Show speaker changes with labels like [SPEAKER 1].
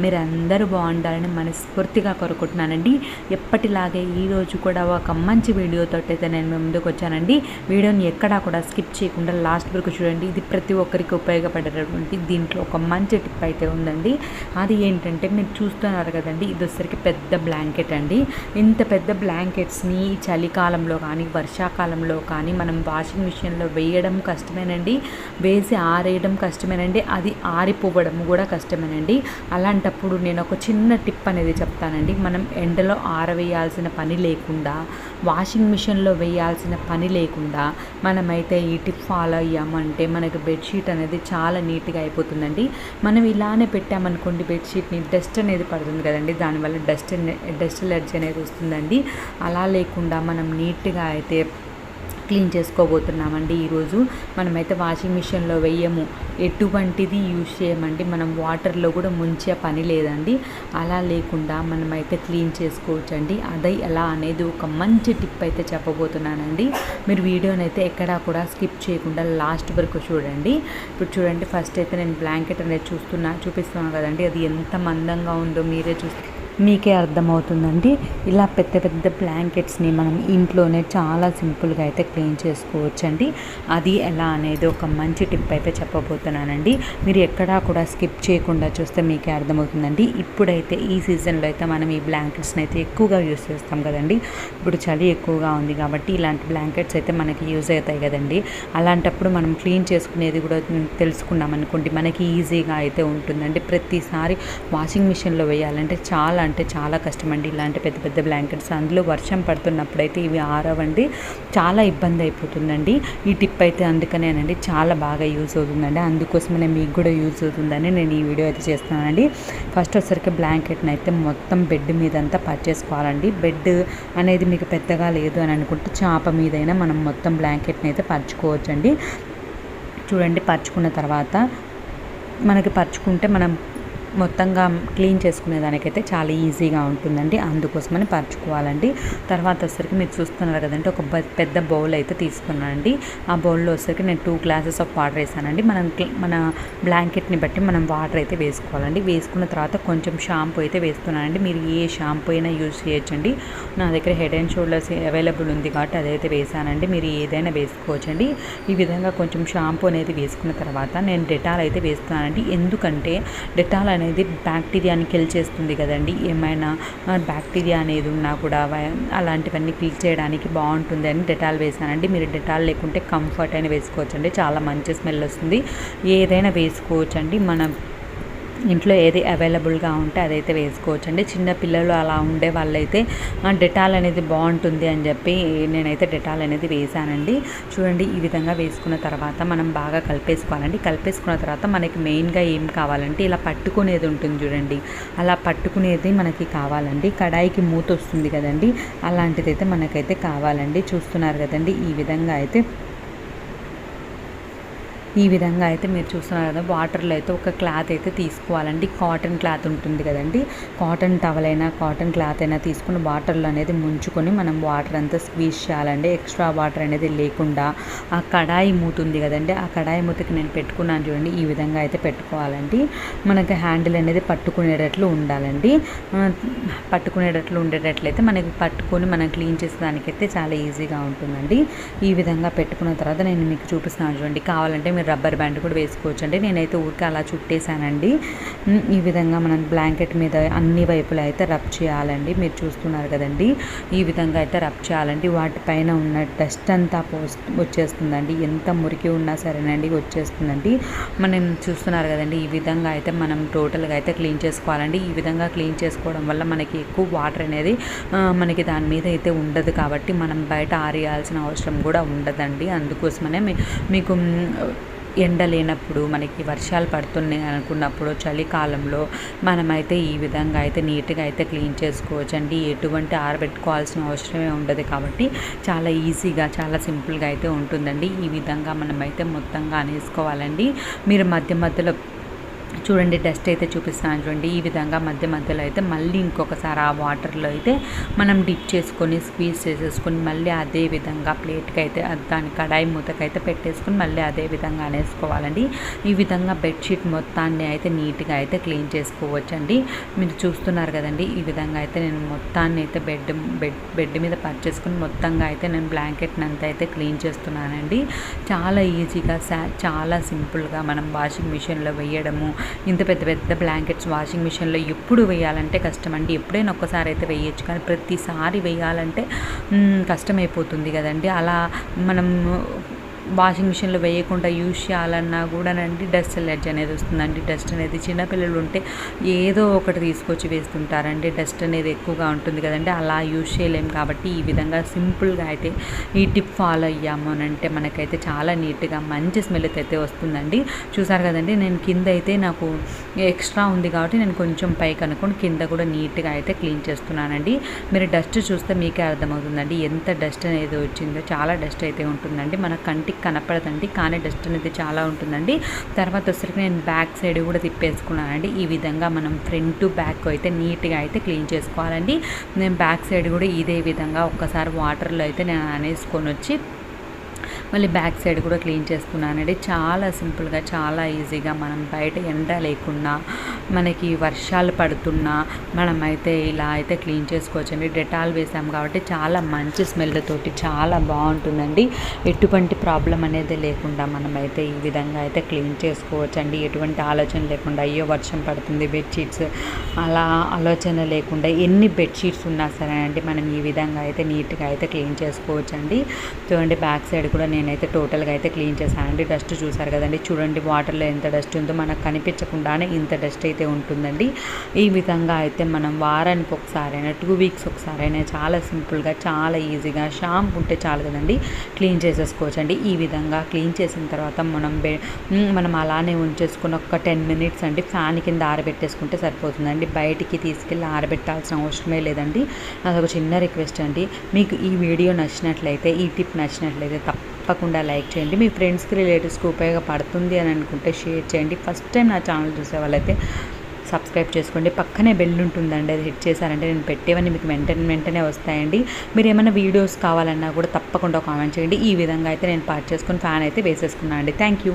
[SPEAKER 1] మీరు బాగుండాలని మనస్ఫూర్తిగా కోరుకుంటున్నానండి. ఎప్పటిలాగే ఈరోజు కూడా ఒక మంచి వీడియోతో అయితే నేను ముందుకు వచ్చానండి. వీడియోని ఎక్కడా కూడా స్కిప్ చేయకుండా లాస్ట్ వరకు చూడండి. ఇది ప్రతి ఒక్కరికి ఉపయోగపడేటటువంటి దీంట్లో ఒక మంచి టిప్ అయితే ఉందండి. అది ఏంటంటే మీరు చూస్తున్నారు కదండి ఇది వచ్చరికి పెద్ద బ్లాంకెట్ అండి. ఇంత పెద్ద బ్లాంకెట్స్ని చలికాలంలో కానీ వర్షాకాలంలో కానీ మనం వాషింగ్ మిషన్లో వేయడం కష్టమేనండి. వేసి ఆరేయడం కష్టమేనండి. అది ఆరిపోవడం కూడా కష్టమేనండి. అలాంటి అలాంటప్పుడు నేను ఒక చిన్న టిప్ అనేది చెప్తానండి. మనం ఎండలో ఆరవేయాల్సిన పని లేకుండా వాషింగ్ మిషన్లో వేయాల్సిన పని లేకుండా మనమైతే ఈ టిప్ ఫాలో అయ్యామంటే మనకి బెడ్షీట్ అనేది చాలా నీట్గా అయిపోతుందండి. మనం ఇలానే పెట్టామనుకోండి బెడ్షీట్ని డస్ట్ అనేది పడుతుంది కదండి. దానివల్ల డస్ట్ డస్ట్ ఎలర్జీ అనేది వస్తుందండి. అలా లేకుండా మనం నీట్గా అయితే క్లీన్ చేసుకోబోతున్నామండి ఈరోజు. మనమైతే వాషింగ్ మిషన్లో వేయము. ఎటువంటిది యూజ్ చేయమండి? మనం వాటర్లో కూడా ముంచే పని లేదండి. అలా లేకుండా మనమైతే క్లీన్ చేసుకోవచ్చండి. అదే ఎలా అనేది ఒక మంచి టిప్ అయితే చెప్పబోతున్నానండి. మీరు వీడియోని అయితే ఎక్కడా కూడా స్కిప్ చేయకుండా లాస్ట్ వరకు చూడండి. ఇప్పుడు చూడండి ఫస్ట్ అయితే నేను బ్లాంకెట్ అనేది చూస్తున్నా చూపిస్తున్నాను కదండి. అది ఎంత మందంగా ఉందో మీరే చూస్తే మీకే అర్థమవుతుందండి. ఇలా పెద్ద పెద్ద బ్లాంకెట్స్ని మనం ఇంట్లోనే చాలా సింపుల్గా అయితే క్లీన్ చేసుకోవచ్చండి. అది ఎలా అనేది ఒక మంచి టిప్ అయితే చెప్పబోతున్నానండి. మీరు ఎక్కడా కూడా స్కిప్ చేయకుండా చూస్తే మీకే అర్థమవుతుందండి. ఇప్పుడైతే ఈ సీజన్లో అయితే మనం ఈ బ్లాంకెట్స్ని అయితే ఎక్కువగా యూస్ చేస్తాం కదండి. ఇప్పుడు చలి ఎక్కువగా ఉంది కాబట్టి ఇలాంటి బ్లాంకెట్స్ అయితే మనకి యూజ్ అవుతాయి కదండి. అలాంటప్పుడు మనం క్లీన్ చేసుకునేది కూడా తెలుసుకున్నాం అనుకోండి మనకి ఈజీగా అయితే ఉంటుందండి. ప్రతిసారి వాషింగ్ మిషన్లో వేయాలంటే చాలా అంటే చాలా కష్టమండి. ఇలాంటి పెద్ద పెద్ద బ్లాంకెట్స్ అందులో వర్షం పడుతున్నప్పుడైతే ఇవి ఆరవండి. చాలా ఇబ్బంది అయిపోతుందండి. ఈ టిప్ అయితే అందుకనేనండి చాలా బాగా యూజ్ అవుతుందండి. అందుకోసమే మీకు కూడా యూజ్ అవుతుందని నేను ఈ వీడియో అయితే చేస్తున్నానండి. ఫస్ట్ వచ్చరికి బ్లాంకెట్ని అయితే మొత్తం బెడ్ మీద అంతా పర్చేసుకోవాలండి. బెడ్ అనేది మీకు పెద్దగా లేదు అని అనుకుంటే చాప మీదైనా మనం మొత్తం బ్లాంకెట్ని అయితే పరుచుకోవచ్చండి. చూడండి పరుచుకున్న తర్వాత మనకి పరుచుకుంటే మనం మొత్తంగా క్లీన్ చేసుకునేదానికైతే చాలా ఈజీగా ఉంటుందండి. అందుకోసమని పరుచుకోవాలండి. తర్వాత వచ్చేసరికి మీరు చూస్తున్నారు కదండి ఒక పెద్ద బౌల్ అయితే తీసుకున్నానండి. ఆ బౌల్లో వచ్చేసరికి నేను టూ గ్లాసెస్ ఆఫ్ వాటర్ వేసానండి. మనం మన బ్లాంకెట్ని బట్టి మనం వాటర్ అయితే వేసుకోవాలండి. వేసుకున్న తర్వాత కొంచెం షాంపూ అయితే వేస్తున్నానండి. మీరు ఏ షాంపూ అయినా యూజ్ చేయొచ్చండి. నా దగ్గర హెడ్ అండ్ షోల్డర్స్ అవైలబుల్ ఉంది కాబట్టి అదైతే వేసానండి. మీరు ఏదైనా వేసుకోవచ్చండి. ఈ విధంగా కొంచెం షాంపూ అనేది వేసుకున్న తర్వాత నేను డెటాల్ అయితే వేస్తున్నానండి. ఎందుకంటే డెటాల్ అనేది అనేది బ్యాక్టీరియాని కిల్ చేస్తుంది కదండి. ఏమైనా బ్యాక్టీరియా అనేది ఉన్నా కూడా అలాంటివన్నీ కిల్ చేయడానికి బాగుంటుంది అని డెటాల్ వేసానండి మీరు డెటాల్ లేకుంటే కంఫర్ట్ అయినా వేసుకోవచ్చండి. చాలా మంచి స్మెల్ వస్తుంది. ఏదైనా వేసుకోవచ్చండి. మన ఇంట్లో ఏది అవైలబుల్గా ఉంటే అదైతే వేసుకోవచ్చండి. చిన్న పిల్లలు అలా ఉండే వాళ్ళైతే డెటాల్ అనేది బాగుంటుంది అని చెప్పి నేనైతే డెటాల్ అనేది వేసానండి చూడండి ఈ విధంగా వేసుకున్న తర్వాత మనం బాగా కలిపేసుకోవాలండి. కలిపేసుకున్న తర్వాత మనకి మెయిన్గా ఏం కావాలంటే ఇలా పట్టుకునేది ఉంటుంది చూడండి. అలా పట్టుకునేది మనకి కావాలండి. కడాయికి మూత వస్తుంది కదండి. అలాంటిది అయితే మనకైతే కావాలండి. చూస్తున్నారు కదండి ఈ విధంగా అయితే ఈ విధంగా అయితే మీరు చూస్తున్నారు కదా వాటర్లో అయితే ఒక క్లాత్ అయితే తీసుకోవాలండి. కాటన్ క్లాత్ ఉంటుంది కదండి. కాటన్ టవల్ అయినా కాటన్ క్లాత్ అయినా తీసుకుని వాటర్లో అనేది ముంచుకొని మనం వాటర్ అంతా స్క్వీజ్ చేయాలండి. ఎక్స్ట్రా వాటర్ అనేది లేకుండా. ఆ కడాయి మూతుంది కదండి. ఆ కడాయి మూతకి నేను పెట్టుకున్నాను చూడండి. ఈ విధంగా అయితే పెట్టుకోవాలండి. మనకి హ్యాండిల్ అనేది పట్టుకునేటట్లు ఉండాలండి. పట్టుకునేటట్లు ఉండేటట్లయితే మనకి పట్టుకొని మనం క్లీన్ చేసేదానికైతే చాలా ఈజీగా ఉంటుందండి. ఈ విధంగా పెట్టుకున్న తర్వాత నేను మీకు చూపిస్తున్నాను చూడండి. కావాలంటే మీరు రబ్బర్ బ్యాండ్ కూడా వేసుకోవచ్చు అండి నేనైతే ఊరికే అలా చుట్టేసానండి. ఈ విధంగా మనం బ్లాంకెట్ మీద అన్ని వైపులా అయితే రబ్ చేయాలండి. మీరు చూస్తున్నారు కదండి. ఈ విధంగా అయితే రబ్ చేయాలండి. వాటిపైన ఉన్న డస్ట్ అంతా పోస్ వచ్చేస్తుందండి. ఎంత మురికి ఉన్నా సరేనండి వచ్చేస్తుందండి. మనం చూస్తున్నారు కదండి. ఈ విధంగా అయితే మనం టోటల్గా అయితే క్లీన్ చేసుకోవాలండి. ఈ విధంగా క్లీన్ చేసుకోవడం వల్ల మనకి ఎక్కువ వాటర్ అనేది మనకి దాని మీద అయితే ఉండదు కాబట్టి మనం బయట ఆరేయాల్సిన అవసరం కూడా ఉండదండి. అందుకోసమనే మీకు ఎండ లేనప్పుడు మనకి వర్షాలు పడుతున్నాయి అనుకున్నప్పుడు చలికాలంలో మనమైతే ఈ విధంగా అయితే నీట్గా అయితే క్లీన్ చేసుకోవచ్చండి. ఎటువంటి ఆరబెట్టుకోవాల్సిన అవసరమే ఉండదు కాబట్టి చాలా ఈజీగా చాలా సింపుల్గా అయితే ఉంటుందండి. ఈ విధంగా మనమైతే మొత్తంగా అనేసుకోవాలండి. మీరు మధ్య మధ్యలో చూడండి డస్ట్ అయితే చూపిస్తాను చూడండి. ఈ విధంగా మధ్య మధ్యలో అయితే మళ్ళీ ఇంకొకసారి ఆ వాటర్లో అయితే మనం డిప్ చేసుకొని స్క్వీజ్ చేసేసుకొని మళ్ళీ అదే విధంగా ప్లేట్కి అయితే దాని కడాయి మూతకైతే పెట్టేసుకొని మళ్ళీ అదే విధంగా అనేసుకోవాలండి. ఈ విధంగా బెడ్షీట్ మొత్తాన్ని అయితే నీట్గా అయితే క్లీన్ చేసుకోవచ్చండి. మీరు చూస్తున్నారు కదండి ఈ విధంగా అయితే నేను మొత్తాన్ని అయితే బెడ్ బెడ్ బెడ్ మీద పర్చేసుకుని మొత్తంగా అయితే నేను బ్లాంకెట్ని అంతా అయితే క్లీన్ చేస్తున్నానండి. చాలా ఈజీగా చాలా సింపుల్గా మనం వాషింగ్ మిషన్లో వేయడము ఇంత పెద్ద పెద్ద బ్లాంకెట్స్ వాషింగ్ మిషన్లో ఎప్పుడు వేయాలంటే కష్టం అండి. ఎప్పుడైనా ఒక్కసారి అయితే వేయచ్చు. కానీ ప్రతిసారి వేయాలంటే కష్టమైపోతుంది కదండి. అలా మనం వాషింగ్ మిషన్లో వేయకుండా యూజ్ చేయాలన్నా కూడానండి డస్ట్ ఎలర్జీ అనేది వస్తుందండి. డస్ట్ అనేది చిన్నపిల్లలు ఉంటే ఏదో ఒకటి తీసుకొచ్చి వేస్తుంటారండి. డస్ట్ అనేది ఎక్కువగా ఉంటుంది కదండి. అలా యూజ్ చేయలేము కాబట్టి ఈ విధంగా సింపుల్గా అయితే ఈ టిప్ ఫాలో అయ్యాము అని అంటే మనకైతే చాలా నీట్గా మంచి స్మెల్ అయితే వస్తుందండి. చూసారు కదండి నేను కింద అయితే నాకు ఎక్స్ట్రా ఉంది కాబట్టి నేను కొంచెం పైకి అనుకోండి కింద కూడా నీట్గా అయితే క్లీన్ చేస్తున్నానండి. మీరు డస్ట్ చూస్తే మీకే అర్థమవుతుందండి. ఎంత డస్ట్ అనేది వచ్చిందో చాలా డస్ట్ అయితే ఉంటుందండి. మన కంటికి కనపడదండి. కానీ డస్ట్ అనేది చాలా ఉంటుందండి. తర్వాత వచ్చరికి నేను బ్యాక్ సైడ్ కూడా తిప్పేసుకున్నానండి. ఈ విధంగా మనం ఫ్రంట్ బ్యాక్ అయితే నీట్గా అయితే క్లీన్ చేసుకోవాలండి. నేను బ్యాక్ సైడ్ కూడా ఇదే విధంగా ఒక్కసారి వాటర్లో అయితే నేను అనేసుకొని వచ్చి మళ్ళీ బ్యాక్ సైడ్ కూడా క్లీన్ చేసుకున్నానండి. చాలా సింపుల్గా చాలా ఈజీగా మనం బయట ఎండ లేకుండా మనకి వర్షాలు పడుతున్నా మనమైతే ఇలా అయితే క్లీన్ చేసుకోవచ్చండి. డెటాల్ వేసాం కాబట్టి చాలా మంచి స్మెల్ తోటి చాలా బాగుంటుందండి. ఎటువంటి ప్రాబ్లం అనేది లేకుండా మనమైతే ఈ విధంగా అయితే క్లీన్ చేసుకోవచ్చండి. ఎటువంటి ఆలోచన లేకుండా అయ్యో వర్షం పడుతుంది బెడ్షీట్స్ అలా ఆలోచన లేకుండా ఎన్ని బెడ్షీట్స్ ఉన్నా సరే అండి మనం ఈ విధంగా అయితే నీట్గా అయితే క్లీన్ చేసుకోవచ్చండి. చూడండి బ్యాక్ సైడ్ కూడా నేనైతే టోటల్గా అయితే క్లీన్ చేశానండి డస్ట్ చూసారు కదండి చూడండి వాటర్లో ఎంత డస్ట్ ఉందో మనకు కనిపించకుండానే ఇంత డస్ట్ అయితే ఉంటుందండి. ఈ విధంగా అయితే మనం వారానికి ఒకసారైనా టూ వీక్స్ ఒకసారైనా చాలా సింపుల్గా చాలా ఈజీగా షాంపూ ఉంటే చాలు కదండి క్లీన్ చేసేసుకోవచ్చు అండి ఈ విధంగా క్లీన్ చేసిన తర్వాత మనం బె మనం అలానే ఉంచేసుకుని ఒక టెన్ మినిట్స్ అండి ఫ్యాన్ కింద ఆరబెట్టేసుకుంటే సరిపోతుందండి. బయటికి తీసుకెళ్ళి ఆరబెట్టాల్సిన అవసరమే లేదండి. అదొక చిన్న రిక్వెస్ట్ అండి. మీకు ఈ వీడియో నచ్చినట్లయితే ఈ టిప్ నచ్చినట్లయితే తప్ప తప్పకుండా లైక్ చేయండి. మీ ఫ్రెండ్స్కి రిలేటివ్స్కి ఉపయోగపడుతుంది అని అనుకుంటే షేర్ చేయండి. ఫస్ట్ టైం నా ఛానల్ చూసే వాళ్ళైతే సబ్స్క్రైబ్ చేసుకోండి. పక్కనే బెల్ ఉంటుందండి. అది హిట్ చేశారంటే నేను పెట్టేవన్నీ మీకు వెంటనే వెంటనే వస్తాయండి. మీరు ఏమైనా వీడియోస్ కావాలన్నా కూడా తప్పకుండా కామెంట్ చేయండి. ఈ విధంగా అయితే నేను పార్ట్ చేసుకుని ఫ్యాన్ అయితే వేసేసుకున్నాను అండి థ్యాంక్ యూ.